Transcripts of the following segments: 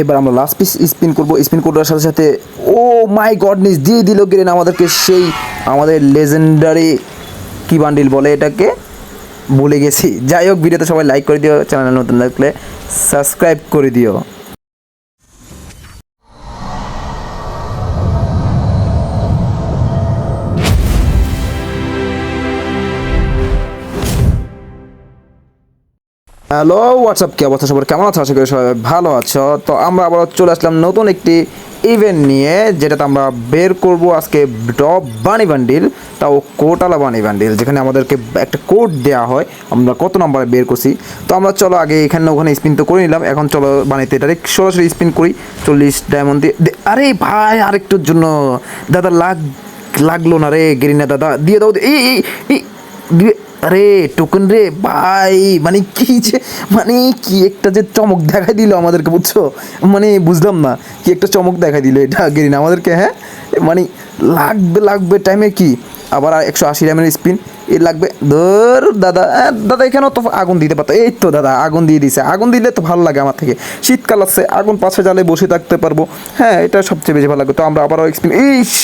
এবার আমরা last piece spin করব। স্পিন করার সাথে সাথে ও মাই গডনেস দিয়ে দিল গেলেন আমাদেরকে সেই আমাদের লেজেন্ডারি কি বান্ডিল বলে এটাকে? বলে গেছি। যাই হোক, ভিডিওতে সবাই লাইক করে দিও চ্যানেল নতুন থাকলে সাবস্ক্রাইব করে দিও। হ্যালো হোয়াটসঅ্যাপ কি অবস্থা সবার? কেমন আছো? আশা করি সবাই ভালো আছো। তো আমরা আবার চলে আসলাম নতুন একটি ইভেন্ট নিয়ে, যেটাতে আমরা বের করব আজকে ডব বানি বান্ডিল তাও কোটালা বানি বান্ডিল যেখানে আমাদেরকে একটা কোড দেওয়া হয়। আমরা কত নম্বরে বের করছি? তো আমরা চলো আগে এখানে ওখানে স্পিন তো করে নিলাম। এখন চলো বানিতে ডাইরেক্ট সরাসরি স্পিন করি। চল্লিশ ডায়মন্ড দিয়ে আরে ভাই, আরেকটুর জন্য। দাদা লাগ লাগল না রে, গেরিনা দাদা। দিয়ে দাও এই আরে টোকেন রে, ভাই মানে কি যে মানে কি একটা যে চমক দেখাই দিল আমাদেরকে, বুঝছ? মানে বুঝলাম না, কি একটা চমক দেখাই দিল এটা, গেরিনা, আমাদেরকে হ্যাঁ? মানে লাগবে লাগবে টাইমে কি? আবার একশো আশি রামের স্পিন এ লাগবে, ধর, দাদা দাদা, এখানেও তো আগুন দিতে পারতো। এই তো, দাদা, আগুন দিয়ে দিছে। আগুন দিলে তো ভালো লাগে আমার থেকে। শীতকাল আসছে, আগুন পাশে জালে বসে থাকতে পারব। হ্যাঁ এটা সবচেয়ে বেশি ভালো লাগে। তো আমরা আবারও স্পিন ইস!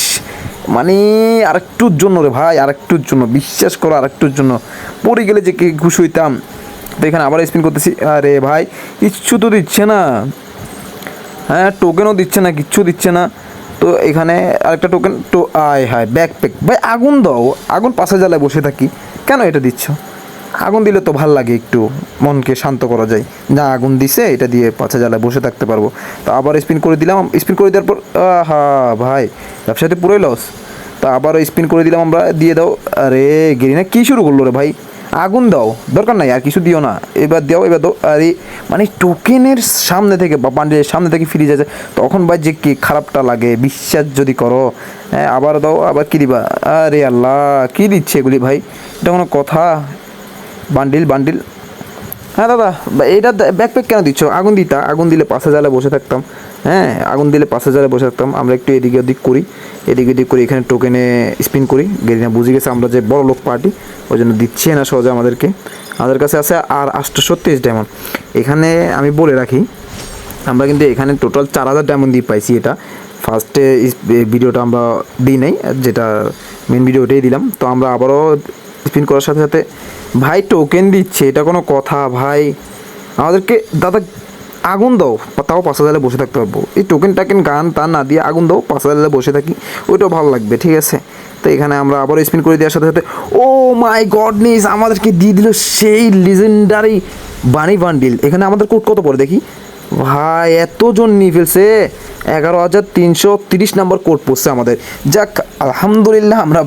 মানে আরেকটুর জন্য রে ভাই, আরেকটুর জন্য, বিশ্বাস করো আরেকটুর জন্য। পড়ে গেলে যে কে খুশি হইতাম। তো এখানে আবার স্পিন করতেছি। আরে ভাই, কিচ্ছু তো দিচ্ছে না। হ্যাঁ টোকেনও দিচ্ছে না, কিচ্ছু দিচ্ছে না। তো এখানে আরেকটা টোকেন তো আয় হায় ব্যাকপ্যাক ভাই, আগুন দাও। আগুন পাশে জ্বালায় বসে থাকি। কেন এটা দিচ্ছ? আগুন দিলে তো ভালো লাগে একটু, মনকে শান্ত করা যায়। না আগুন দিছে, এটা দিয়ে পাশে জ্বালায় বসে থাকতে পারব। তো আবার স্পিন করে দিলাম স্পিন করে দেওয়ার পর হা ভাই, ব্যবসাতে পুরোই লস তা আবারও স্পিন করে দিলাম আমরা, দিয়ে দাও। আরে, গেরিনা, কী শুরু করল রে ভাই? আগুন দাও, দরকার নাই, আর কিছু দিও না। এবার দাও এবার দাও। আরে মানে টোকেনের সামনে থেকে, বা বান্ডেলের সামনে থেকে ফিরে যাচ্ছে তখন ভাই যে কি খারাপটা লাগে, বিশ্বাস যদি করো। হ্যাঁ আবার দাও, আবার কী দিবা? আরে আল্লাহ, কী দিচ্ছে এগুলি ভাই? এটা কোনো কথা? Bundle bundle. হ্যাঁ দাদা এটা ব্যাকপ্যাক কেন দিচ্ছ? আগুন দিতা আগুন দিলে পাশে জালে বসে থাকতাম। হ্যাঁ আগুন দিলে পাশে জালে বসে থাকতাম। আমরা একটু এদিকে ওদিক করি, এদিকে ওদিক করি, এখানে টোকেনে স্পিন করি। গেরিনা বুঝে গেছে আমরা যে বড় লোক পার্টি ওই জন্য দিচ্ছে না সহজে আমাদেরকে। আমাদের কাছে আছে আর আটশো তেইশ ডায়মন্ড এখানে আমি বলে রাখি, আমরা কিন্তু এখানে টোটাল চার হাজার ডায়মন্ড দিয়ে পাইছি এটা। ফার্স্টে ভিডিওটা আমরা দিই নাই, যেটা মেন ভিডিও ওটাই দিলাম। তো আমরা আবারও স্পিন করার সাথে সাথে, ভাই টোকেন দিচ্ছে, এটা কোনো কথা, ভাই। আমাদেরকে, দাদা, আগুন দাও, তাও পাঁচ হাজারে বসে থাকতে পারব। এই টোকেন টাকেন গান তা না দিয়ে আগুন দাও, পাঁচ হাজারে বসে থাকি, ওইটাও ভালো লাগবে, ঠিক আছে? তো এখানে আমরা আবার স্পিন করে দেওয়ার সাথে সাথে ও মাই গডনেস আমাদেরকে দিয়ে দিল সেই লিজেন্ডারি বানি বান্ডিল এখানে আমাদের কোট কত পড়ে দেখি? ভাই, এতজন নিয়ে ফেলছে, এগারো হাজার তিনশো তিরিশ নম্বর কোড পড়ছে আমাদের। যাক, আলহামদুলিল্লাহ, আমরা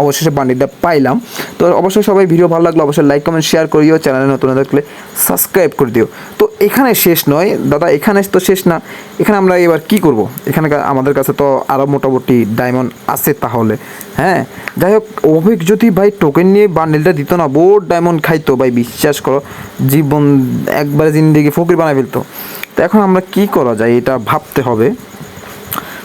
অবশেষে বান্ডিলটা পাইলাম। তো অবশ্যই সবাই ভিডিও ভালো লাগল অবশ্যই লাইক কমেন্ট শেয়ার করিও চ্যানেলে নতুন থাকলে সাবস্ক্রাইব করে দিও। তো এখানে শেষ নয়, দাদা এখানে তো শেষ না, এখানে আমরা এবার কি করব? এখানে আমাদের কাছে তো আরও মোটামুটি ডায়মন্ড আছে তাহলে হ্যাঁ? যাই হোক, অভিক যদি ভাই টোকেন নিয়ে বান্ডেলটা দিত না বোর্ড ডায়মন্ড খাইতো ভাই, বিশ্বাস করো, জীবন একবারে জিন্দিগি ফকির বানায় ফেলতো। তো এখন আমরা কি করা যায়, এটা ভাবতে হবে।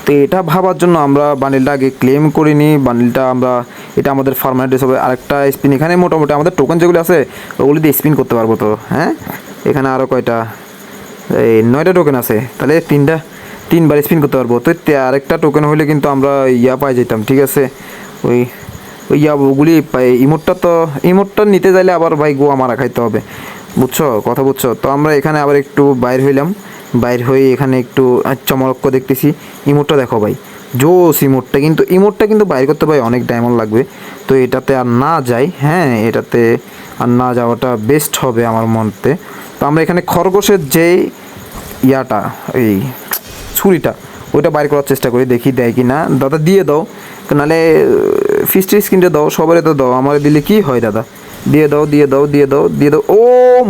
তো এটা ভাবার জন্য আমরা বান্ডিলটা আগে ক্লেম করে নিই বান্ডিলটা আমরা, এটা আমাদের ফার্মানেট হিসাবে আরেকটা স্পিন এখানে মোটামুটি আমাদের টোকেন যেগুলো আছে, ওগুলি দিয়ে স্পিন করতে পারব তো হ্যাঁ? এখানে আরও কয়টা? এই নয়টা টোকেন আছে, তাহলে তিনটা, তিনবার স্পিন করতে পারব। তো আরেকটা টোকেন হলে কিন্তু আমরা ইয়া পাই যেতাম, ঠিক আছে? ওই ওই ইয়া ওগুলি ইমোটটা তো, ইমোটটা নিতে চাইলে আবার ভাই গোয়া মারা খাইতে হবে। বুঝছ? কথা বুঝছ? তো আমরা এখানে আবার একটু বাইর হইলাম। বাইর হয়ে এখানে একটু চমরক্ক দেখতেছি। ইমোটটা দেখো ভাই। জোস ইমোটটা কিন্তু ইমোটটা কিন্তু বাইর করতে ভাই অনেক ডায়মন্ড লাগবে। তো এটাতে আর না যাই। হ্যাঁ এটাতে আর না যাওয়াটা বেস্ট হবে আমার মনতে তো আমরা এখানে খরগোশের যেই ইয়াটা, এই ছুরিটা, ওইটা বাইর করার চেষ্টা করি, দেখি দেয় কি না দাদা, দিয়ে দাও। নাহলে ফিস্টের স্ক্রিনটা দাও সবারই তো দাও। আমার দিলে কি হয়, দাদা? দিয়ে দাও দিয়ে দাও দিয়ে দাও দিয়ে দাও। ও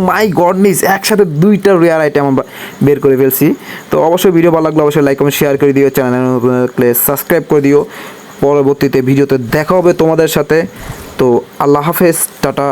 মাই গডনিস একসাথে দুইটা রেয়ার আইটেম আমরা বের করে ফেলছি। তো অবশ্যই ভিডিও ভালো লাগলে অবশ্যই লাইক কমেন্ট শেয়ার করে দিও চ্যানেল থাকলে সাবস্ক্রাইব করে দিও। পরবর্তীতে ভিডিওতে দেখা হবে তোমাদের সাথে। তো আল্লাহ হাফেজ, টাটা।